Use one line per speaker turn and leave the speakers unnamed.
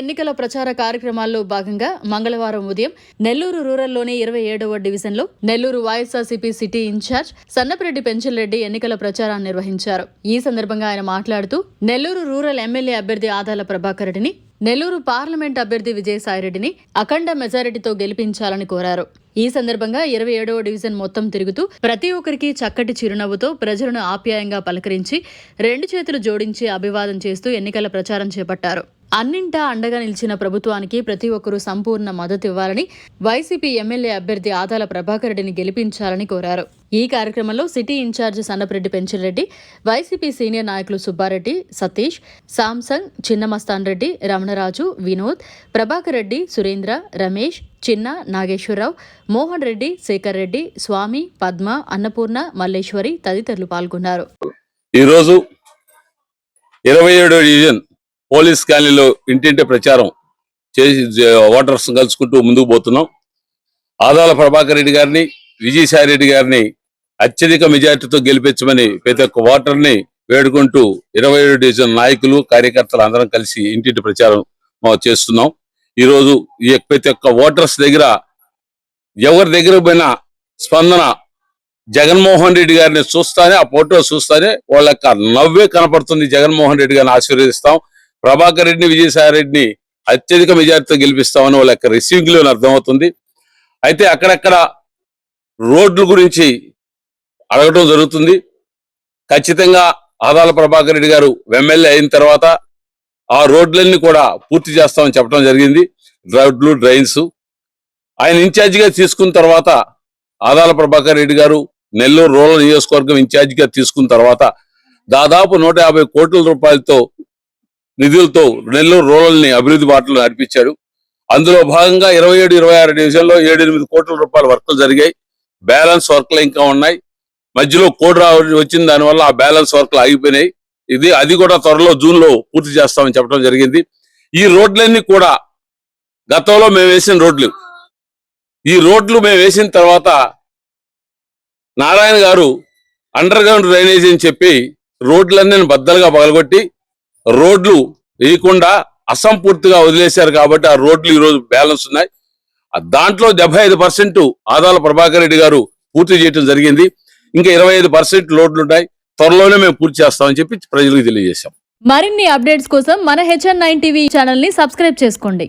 ఎన్నికల ప్రచార కార్యక్రమాల్లో భాగంగా మంగళవారం ఉదయం నెల్లూరు రూరల్లోని ఇరవై ఏడవ డివిజన్లో నెల్లూరు వైఎస్ఆర్సీపీ సిటీ ఇన్ఛార్జ్ సన్నపరెడ్డి పెంచలరెడ్డి ఎన్నికల ప్రచారాన్ని నిర్వహించారు. ఈ సందర్భంగా ఆయన మాట్లాడుతూ నెల్లూరు రూరల్ ఎమ్మెల్యే అభ్యర్థి ఆదాల ప్రభాకర్ రెడ్డిని నెల్లూరు పార్లమెంట్ అభ్యర్థి విజయసాయిరెడ్డిని అఖండ మెజారిటీతో గెలిపించాలని కోరారు. ఈ సందర్భంగా ఇరవై ఏడవ డివిజన్ మొత్తం తిరుగుతూ ప్రతి ఒక్కరికి చక్కటి చిరునవ్వుతో ప్రజలను ఆప్యాయంగా పలకరించి రెండు చేతులు జోడించి అభివాదం చేస్తూ ఎన్నికల ప్రచారం చేపట్టారు. అన్నింటా అండగా నిలిచిన ప్రభుత్వానికి ప్రతి ఒక్కరూ సంపూర్ణ మద్దతు ఇవ్వాలని వైసీపీ ఎమ్మెల్యే అభ్యర్థి ఆదాల ప్రభాకర్ రెడ్డిని గెలిపించాలని కోరారు. ఈ కార్యక్రమంలో city incharge Sannapareddy Penchireddy YCP senior నాయకులు సుబ్బారెడ్డి సతీష్ సామ్సంగ్ చిన్నమస్తాన్ రెడ్డి రమణరాజు వినోద్ ప్రభాకర్ రెడ్డి సురేంద్ర రమేష్ చిన్న నాగేశ్వరరావు మోహన్ రెడ్డి శేఖర్ రెడ్డి స్వామి పద్మ అన్నపూర్ణ మల్లేశ్వరి తదితరులు పాల్గొన్నారు.
ఈరోజు ఇరవై ఏడో డివిజన్ పోలీస్ కాలనీలో ఇంటింటి ప్రచారం చేసి ఓటర్స్ కలుసుకుంటూ ముందుకు పోతున్నాం. ఆదాల ప్రభాకర్ రెడ్డి గారిని విజయసాయి రెడ్డి గారిని అత్యధిక మెజార్టీతో గెలిపించమని ప్రతి ఒక్క ఓటర్ని వేడుకుంటూ ఇరవై ఏడు డివిజన్ నాయకులు కార్యకర్తలు అందరం కలిసి ఇంటింటి ప్రచారం చేస్తున్నాం. ఈరోజు ఈ ప్రతి ఒక్క ఓటర్స్ దగ్గర ఎవరి దగ్గర పోయినా స్పందన జగన్మోహన్ రెడ్డి గారిని చూస్తానే ఆ ఫోటో చూస్తానే వాళ్ళ యొక్క నవ్వే కనపడుతుంది. జగన్మోహన్ రెడ్డి గారిని ఆశీర్వదిస్తాం. ప్రభాకర్ రెడ్డిని విజయసాయి రెడ్డిని అత్యధిక మెజార్టీతో గెలిపిస్తామని వాళ్ళ యొక్క రిసీవింగ్లో అర్థమవుతుంది. అయితే అక్కడక్కడ రోడ్ల గురించి అడగటం జరుగుతుంది. ఖచ్చితంగా ఆదాల ప్రభాకర్ రెడ్డి గారు ఎమ్మెల్యే అయిన తర్వాత ఆ రోడ్లన్నీ కూడా పూర్తి చేస్తామని చెప్పడం జరిగింది. రోడ్లు డ్రైన్స్. ఆయన ఇన్ఛార్జిగా తీసుకున్న తర్వాత ఆదాల ప్రభాకర్ రెడ్డి గారు నెల్లూరు రూరల్ నియోజకవర్గం ఇన్ఛార్జిగా తీసుకున్న తర్వాత దాదాపు నూట యాభై కోట్ల రూపాయలతో నిధులతో నెల్లూరు రూరల్ని అభివృద్ధి బాటలో నడిపించాడు. అందులో భాగంగా ఇరవై ఏడు ఇరవై ఆరు డివిజన్లో ఏడు ఎనిమిది కోట్ల రూపాయల వర్కులు జరిగాయి. బ్యాలెన్స్ వర్క్లు ఇంకా ఉన్నాయి. మధ్యలో కోడ్ రా వచ్చిన దానివల్ల ఆ బ్యాలెన్స్ వర్క్లు ఆగిపోయినాయి. ఇది అది కూడా త్వరలో జూన్లో పూర్తి చేస్తామని చెప్పడం జరిగింది. ఈ రోడ్లన్నీ కూడా గతంలో మేము వేసిన రోడ్లు. ఈ రోడ్లు మేము వేసిన తర్వాత నారాయణ గారు అండర్ గ్రౌండ్ డ్రైనేజ్ అని చెప్పి రోడ్లన్నీ బద్దలుగా పగలగొట్టి రోడ్లు వేయకుండా అసంపూర్తిగా వదిలేశారు కాబట్టి ఆ రోడ్లు ఈ రోజు బ్యాలెన్స్ ఉన్నాయి. దాంట్లో డెబ్బై ఐదు పర్సెంట్ ఆదాల ప్రభాకర్ రెడ్డి గారు పూర్తి చేయడం జరిగింది. ఇంకా ఇరవై ఐదు పర్సెంట్ రోడ్లు ఉన్నాయి. త్వరలోనే మేము పూర్తి చేస్తామని చెప్పి ప్రజలకు తెలియజేశాం.
మరిన్ని అప్డేట్స్ కోసం మన హెచ్ఎన్ నైన్ టీవీ ఛానల్ని సబ్స్క్రైబ్ చేసుకోండి.